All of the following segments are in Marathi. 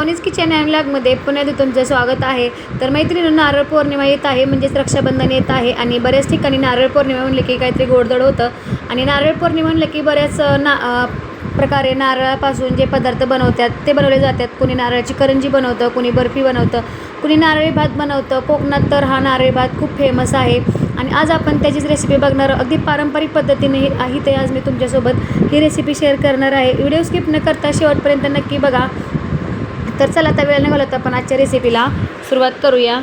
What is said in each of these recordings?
सोनीज किचन अँड पुन्हा एकदा तुमचं स्वागत आहे. तर मैत्रिणींनो नारळ पौर्णिमा येत आहे म्हणजेच रक्षाबंधन येत आहे आणि बऱ्याच ठिकाणी नारळ पौर्णिमा म्हणलं की काहीतरी गोडधोड होतं. आणि नारळ पौर्णिमा म्हणलं की बऱ्याच ना प्रकारे नारळापासून जे पदार्थ बनवतात ते बनवले जातात. कुणी नारळाची करंजी बनवतं कुणी बर्फी बनवतं कुणी नारळी भात बनवतं. कोकणात तर हा नारळी भात खूप फेमस आहे. आणि आज आपण त्याचीच रेसिपी बघणार अगदी पारंपरिक पद्धतीने आहे ही ते आज मी तुमच्यासोबत ही रेसिपी शेअर करणार आहे. व्हिडिओ स्किप न करता शेवटपर्यंत नक्की बघा. तर चला आता वेळ नाही घालवता आपण आजच्या रेसिपीला सुरुवात करूया.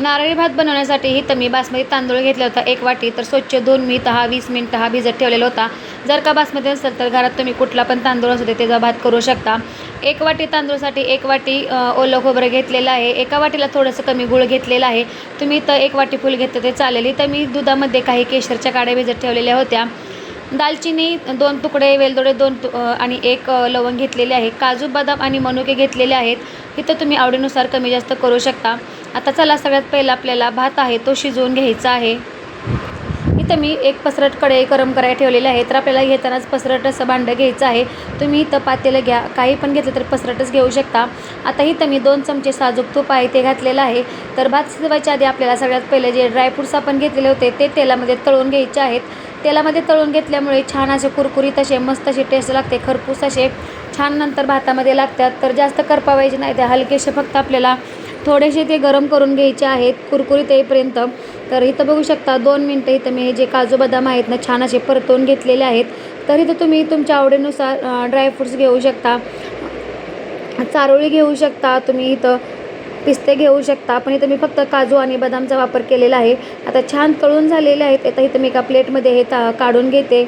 नारळी भात बनवण्यासाठी तर मी बासमती तांदूळ घेतला होता एक वाटी तर स्वच्छ धुवून मी दहा वीस मिनिटं हा भिजत ठेवलेला होता. जर का बासमती नसेल तर घरात तुम्ही कुठला पण तांदूळ असू दे त्याचा भात करू शकता. एक वाटी तांदूळसाठी एक वाटी ओलं खोबरं घेतलेलं आहे. एका वाटीला थोडंसं कमी गुळ घेतलेला आहे. तुम्ही तर एक वाटी फुल घेतलं ते चालेल. इथं मी दुधामध्ये काही केशरच्या काड्या भिजत ठेवलेल्या होत्या. दालचिनी दोन तुकडे वेलदोडे दोन तु आणि एक लवंग घेतलेले आहे काजू बदाम आणि मनुके घेतलेले आहेत. इथं तुम्ही आवडीनुसार कमी जास्त करू शकता. आता चला सगळ्यात पहिला आपल्याला भात आहे तो शिजवून घ्यायचा आहे. इथं मी एक पसरट कढई गरम करायला ठेवलेले आहे. तर आपल्याला घेतानाच पसरट असं भांडं घ्यायचं आहे. तुम्ही इथं पातेलं घ्या. काही पण घेतलं तर पसरटच घेऊ शकता. आता इथं मी दोन चमचे साजूक तूप आहे ते घातलेलं आहे. तर भात शिजवायच्या आधी आपल्याला सगळ्यात पहिले जे ड्रायफ्रूट्स आपण घेतलेले होते ते तेलामध्ये तळून घ्यायचे आहेत. तेलामध्ये तळून घेतल्यामुळे छान असे कुरकुरीत असे मस्त असे टेस्ट लागते. खरपूस असे छान नंतर भातामध्ये लागतात. तर जास्त करपावायचे नाही ते हलकेसे फक्त आपल्याला थोडेसे ते गरम करून घ्यायचे आहेत कुरकुरीत येईपर्यंत. तर इथं बघू शकता दोन मिनटं इथं मी हे जे काजू बदाम आहेत ना छान असे परतवून घेतलेले आहेत. तर इथं तुम्ही तुमच्या आवडीनुसार ड्रायफ्रूट्स घेऊ शकता. चारोळी घेऊ शकता तुम्ही इथं पिस्ते घेऊ शकता. पण इथं मी फक्त काजू आणि बदामचा वापर केलेला आहे. आता छान तळून झालेले आहेत. आता इथं मी एका प्लेटमध्ये हे ता काढून घेते.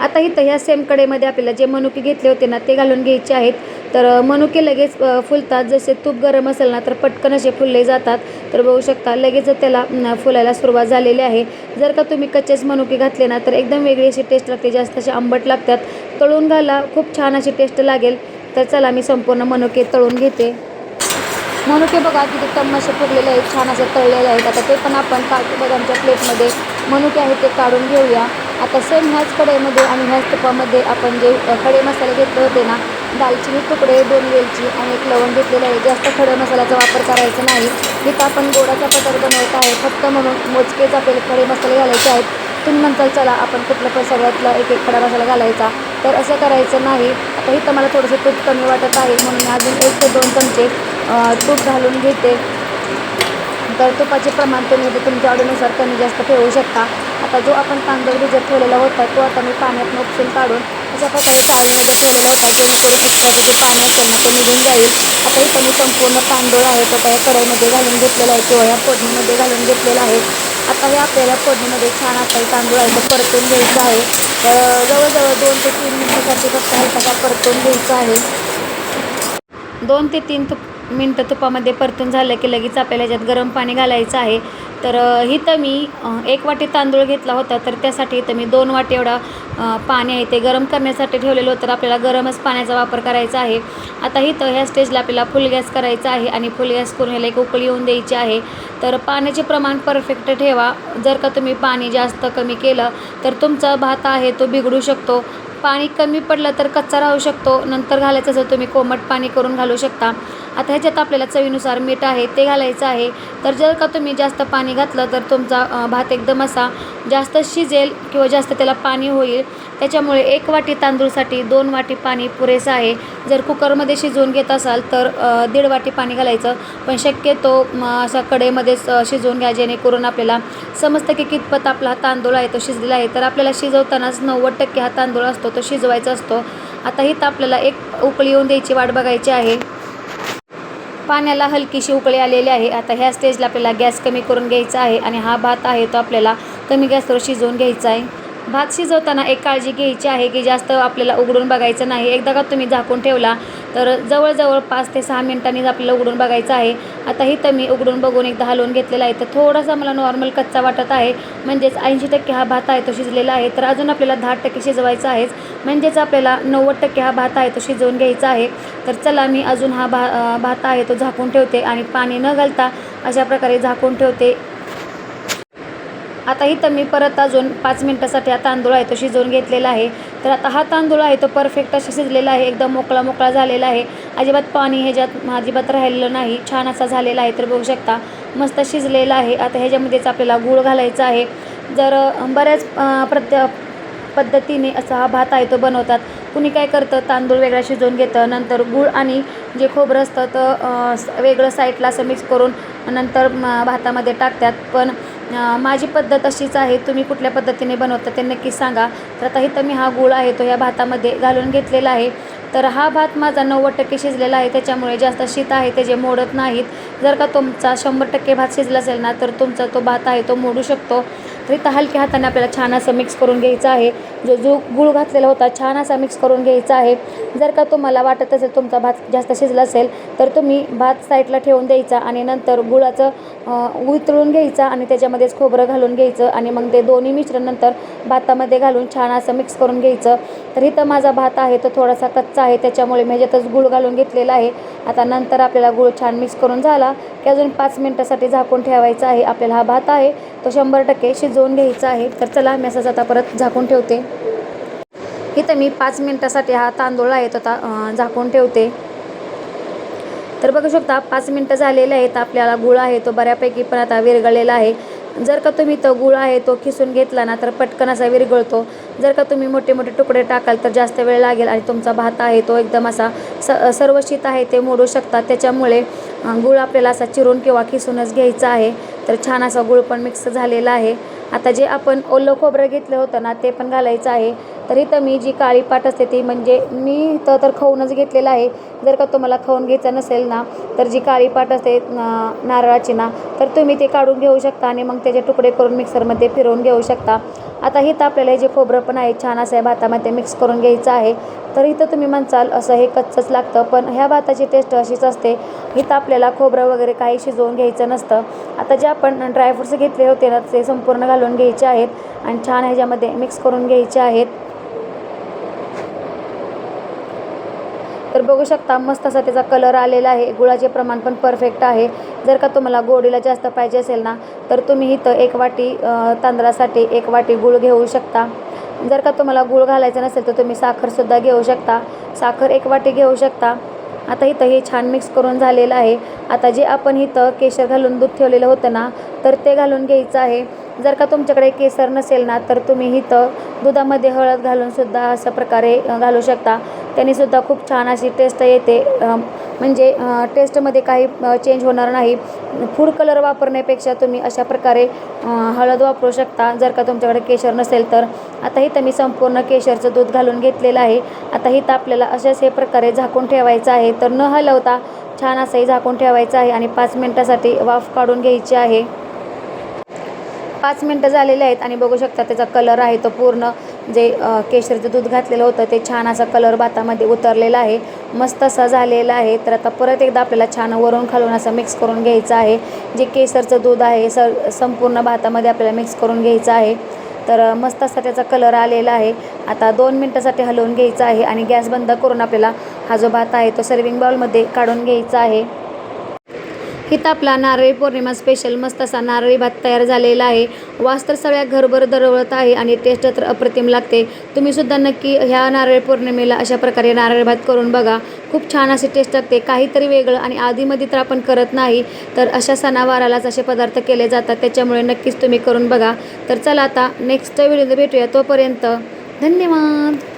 आता इथं ह्या सेम कडेमध्ये आपल्याला जे मनुके घेतले होते ना ते घालून घ्यायचे आहेत. तर मनुके लगेच फुलतात. जसे तूप गरम असेल ना तर पटकन असे फुलले जातात. तर बघू शकता लगेच त्याला फुलायला सुरुवात झालेली आहे. जर का तुम्ही कच्चेच मनुके घातले ना तर एकदम वेगळी अशी टेस्ट लागते. जास्त असे आंबट लागतात. तळून घाला खूप छान अशी टेस्ट लागेल. तर चला मी संपूर्ण मनुके तळून घेते. मनुके बघा किती टम्म असे फुगलेले आहेत. छान असे तळलेले आहेत. आता ते पण आपण काजू बदामच्या प्लेटमध्ये. मनुके आहेत ते काढून घेऊया. आता सेम ह्याच कढईमध्ये आणि ह्याच तुपामध्ये आपण जे खडे मसाले घेतले होते ना दालचिनी तुकडे दोन वेलची आणि एक लवंग घेतलेलं आहे. जास्त खडे मसाल्याचा वापर करायचा नाही. इथं आपण गोडाचा पदार्थ बनवत आहे. फक्त म्हणून मोजकेच आपल्याला खडे मसाले घालायचे आहेत. तुम्ही म्हणताल चला आपण कुठलं पण सगळ्यातला एक एक खडा मसाला घालायचा. तर असं करायचं नाही. आता इथं मला थोडंसं तूप कमी वाटत आहे. म्हणून मी अजून एक ते दोन चमचे तूप घालून घेते. तर तुपाचे प्रमाण तुम्ही तुमच्या आवडीनुसार कमी जास्त ठेवू शकता. आता जो आपण तांदूळ भिजत ठेवलेला होता तो आता मी पाण्यात उपसून काढून अशा प्रकारे चाळणीमध्ये ठेवलेला होता जेणेकरून एक्स्ट्राचं जे पाणी असेल ना ते निघून जाईल. आता इथं मी संपूर्ण तांदूळ आहे तो त्या कढईमध्ये घालून घेतलेला आहे किंवा या फोडणीमध्ये घालून घेतलेला आहे. आता हे आपल्याला फोडणीमध्ये छान आता तांदूळ आहे तो परतून घ्यायचा आहे. तर जवळजवळ दोन ते तीन मिनिटासाठी फक्त हलकासा परतून घ्यायचा आहे. दोन ते तीन तुप मिनटं तुपामध्ये परतून झालं की लगेच आपल्याला याच्यात गरम पाणी घालायचं आहे. तर इथं मी एक वाटी तांदूळ घेतला होता तर त्यासाठी इथं मी दोन वाटी एवढा पाणी आहे ते गरम करण्यासाठी ठेवलेलं होतं. तर आपल्याला गरमच पाण्याचा वापर करायचा आहे. आता इथं ह्या स्टेजला आपल्याला फुल गॅस करायचा आहे आणि फुल गॅस करून ह्याला एक उकळी येऊन द्यायची आहे. तर पाण्याचे प्रमाण परफेक्ट ठेवा. जर का तुम्ही पाणी जास्त कमी केलं तर तुमचा भात आहे तो बिघडू शकतो. पाणी कमी पडलं तर कच्चा राहू शकतो. नंतर घालायचं असं तुम्ही कोमट पाणी करून घालू शकता. आता ह्याच्यात आपल्याला चवीनुसार मीठ आहे ते घालायचं आहे. तर जर का तुम्ही जास्त पाणी घातलं तर तुमचा भात एकदम असा जास्त शिजेल किंवा जास्त त्याला पाणी होईल. त्याच्यामुळे एक वाटी तांदूळसाठी दोन वाटी पाणी पुरेसं आहे. जर कुकरमध्ये शिजवून घेत असाल तर दीड वाटी पाणी घालायचं. पण शक्यतो अशा असा शिजवून घ्या जेणेकरून आपल्याला समजतं की कितपत आपला हा तांदूळ आहे तो शिजलेला आहे. तर आपल्याला शिजवतानाच नव्वद टक्के हा तांदूळ असतो तो शिजवायचा असतो. आता इथं आपल्याला एक उकळी येऊन द्यायची वाट बघायची आहे. पाण्याला हलकीशी उकळी आलेली आहे. आता ह्या स्टेजला आपल्याला गॅस कमी करून घ्यायचा आहे आणि हा भात आहे तो आपल्याला कमी गॅसवर शिजवून घ्यायचा आहे. भात शिजवताना एक काळजी घ्यायची आहे की जास्त आपल्याला उघडून बघायचं नाही. एकदा का तुम्ही झाकून ठेवला तर जवळजवळ पाच ते सहा मिनिटांनीच आपल्याला उघडून बघायचं आहे. आता इथं मी उघडून बघून एकदा हलवून घेतलेला आहे. तर थोडासा मला नॉर्मल कच्चा वाटत आहे. म्हणजेच ऐंशी टक्के हा भात आहे तो शिजलेला आहे. तर अजून आपल्याला दहा टक्के शिजवायचा आहेच म्हणजेच आपल्याला नव्वद टक्के हा भात आहे तो शिजवून घ्यायचा आहे. तर चला मी अजून हा भा भात आहे तो झाकून ठेवते आणि पाणी न घालता अशा प्रकारे झाकून ठेवते. आता इथं मी परत अजून पाच मिनटासाठी हा तांदूळ आहे तो शिजवून घेतलेला आहे. तर आता हा तांदूळ आहे तो परफेक्ट असा शिजलेला आहे एकदम मोकळा मोकळा झालेला आहे. अजिबात पाणी ह्याच्यात अजिबात राहिलेलं नाही छान असा झालेला आहे. तर बघू शकता मस्त शिजलेला आहे. आता ह्याच्यामध्येच आपल्याला गूळ घालायचा आहे. जर बऱ्याच प्रत्य पद्धतीने असा हा भात आहे तो बनवतात. कुणी काय करतं तांदूळ वेगळा शिजवून घेतं नंतर गूळ आणि जे खोबरं असतं तर वेगळं साईडला असं मिक्स करून नंतर भातामध्ये टाकतात. पण माझी पद्धत अशीच आहे तुम्ही कुठल्या पद्धतीने बनवता ते नक्कीच सांगा. तर आता इथं मी हा गूळ आहे तो या भातामध्ये घालून घेतलेला आहे. तर हा भात माझा नव्वद टक्के शिजलेला आहे त्याच्यामुळे जास्त शीत आहे ते जे मोडत नाहीत. जर का तुमचा शंभर टक्के भात शिजला असेल ना तर तुमचा तो भात आहे तो मोडू शकतो. तर इथं हलक्या हाताने आपल्याला छान असं मिक्स करून घ्यायचा आहे. जो जो गूळ घातलेला होता छान असा मिक्स करून घ्यायचा आहे. जर का तुम्हाला वाटत असेल तुमचा भात जास्त शिजला असेल तर तुम्ही भात साईडला ठेवून द्यायचा आणि नंतर गुळाचं वितळून घ्यायचा आणि त्याच्यामध्येच खोबरं घालून घ्यायचं आणि मग ते दोन्ही मिश्रण नंतर भातामध्ये घालून छान असं मिक्स करून घ्यायचं. तर इथं माझा भात आहे तो थोडासा कच्चा आहे त्याच्यामुळे मी ह्याच्यातच गुळ घालून घेतलेला आहे. आता नंतर आपल्याला गूळ छान मिक्स करून झाला की अजून पाच मिनटासाठी झाकून ठेवायचा आहे. आपल्याला हा भात आहे तो शंभर टक्के शिजवून घ्यायचा आहे. तर चला मी असंच आता परत झाकून ठेवते. इथं मी पाच मिनटासाठी हा तांदूळ आहे तो आता झाकून ठेवते. तर बघू शकता पाच मिनटं झालेले आहेत आपल्याला गुळ आहे तो बऱ्यापैकी पण आता विरघळलेला आहे. जर का तुम्ही तो गुळ आहे तो खिसून घेतला ना तर पटकन असा विरघळतो. जर का तुम्ही मोठे मोठे तुकडे टाकाल तर जास्त वेळ लागेल आणि तुमचा भात आहे तो एकदम असा स सर्व शीत आहे ते मोडू शकतात. त्याच्यामुळे गुळ आपल्याला असा चिरून किंवा खिसूनच घ्यायचा आहे. तर छान असा गुळ पण मिक्स झालेला आहे. आता जे आपण ओलं खोबरं घेतलं होतं ना ते पण घालायचं आहे. तर इथं मी जी काळी पाट असते ती म्हणजे मी इथं तर खाऊनच घेतलेलं आहे. जर का तुम्हाला खाऊन घ्यायचं नसेल ना तर जी काळी पाट असते नारळाची ना तर तुम्ही ते काढून घेऊ शकता आणि मग त्याचे तुकडे करून मिक्सरमध्ये फिरवून घेऊ शकता. आता इथं आपल्याला हे जे खोबरं पण आहे छान असं आहे भातामध्ये मिक्स करून घ्यायचं आहे. तर इथं तुम्ही म्हणसाल असं हे कच्चंच लागतं पण ह्या भाताची टेस्ट अशीच असते. इथं आपल्याला खोबरं वगैरे काही शिजवून घ्यायचं नसतं. आता जे आपण ड्रायफ्रुट्स घेतले होते ना ते संपूर्ण घालून घ्यायचे आहेत आणि छान ह्याच्यामध्ये मिक्स करून घ्यायचे आहेत. तर बघू शकता मस्त असा त्याचा कलर आलेला आहे. गुळाचे प्रमाण पण परफेक्ट आहे. जर का तुम्हाला गोडीला जास्त पाहिजे असेल ना तर तुम्ही इथं एक वाटी तांदळासाठी एक वाटी गूळ घेऊ शकता. जर का तुम्हाला गूळ घालायचं नसेल तर तुम्ही साखरसुद्धा घेऊ शकता. साखर एक वाटी घेऊ शकता. आता इथं हे छान मिक्स करून झालेलं आहे. आता जे आपण इथं केशर घालून दूध ठेवलेलं होतं ना तर ते घालून घ्यायचं आहे. जर का तुमच्याकडे केसर नसेल ना तर तुम्ही इथं दुधामध्ये हळद घालून सुद्धा अशा प्रकारे घालू शकता. त्याने सुद्धा खूप छान अशी टेस्ट येते. म्हणजे टेस्टमध्ये काही चेंज होणार नाही. फूड कलर वापरण्यापेक्षा तुम्ही अशा प्रकारे हळद वापरू शकता. जर का तुमच्याकडे केशर नसेल तर. आता इथं मी संपूर्ण केशरचं दूध घालून घेतलेलं आहे. आता इथं आपल्याला अशाच हे प्रकारे झाकून ठेवायचं आहे. तर न हलवता छान असंही झाकून ठेवायचं आहे आणि पाच मिनटासाठी वाफ काढून घ्यायची आहे. पाच मिनटं झालेले आहेत आणि बघू शकता त्याचा कलर आहे तो पूर्ण जे केशरचं दूध घातलेलं होतं ते छान असा कलर भातामध्ये उतरलेला आहे. मस्त असा झालेला आहे. तर आता परत एकदा आपल्याला छान वरून खालून असं मिक्स करून घ्यायचं आहे. जे केसरचं दूध आहे स संपूर्ण भातामध्ये आपल्याला मिक्स करून घ्यायचं आहे. तर मस्त असा त्याचा कलर आलेला आहे. आता दोन मिनटासाठी हलवून घ्यायचा आहे आणि गॅस बंद करून आपल्याला हा जो भात आहे तो सर्विंग बाउलमध्ये काढून घ्यायचा आहे. इथं आपला नारळी पौर्णिमा स्पेशल मस्त असा नारळी भात तयार झालेला आहे. वास तर सगळ्या घरभर दरवळत आहे आणि टेस्ट तर अप्रतिम लागते. तुम्ही सुद्धा नक्की ह्या नारळी पौर्णिमेला अशा प्रकारे नारळी भात करून बघा. खूप छान असे टेस्ट लागते. काहीतरी वेगळं आणि आधीमध्ये तर आपण करत नाही तर अशा सणावारालाच असे पदार्थ केले जातात. त्याच्यामुळे नक्कीच तुम्ही करून बघा. तर चला आता नेक्स्ट व्हिडिओ भेटूया. तोपर्यंत धन्यवाद!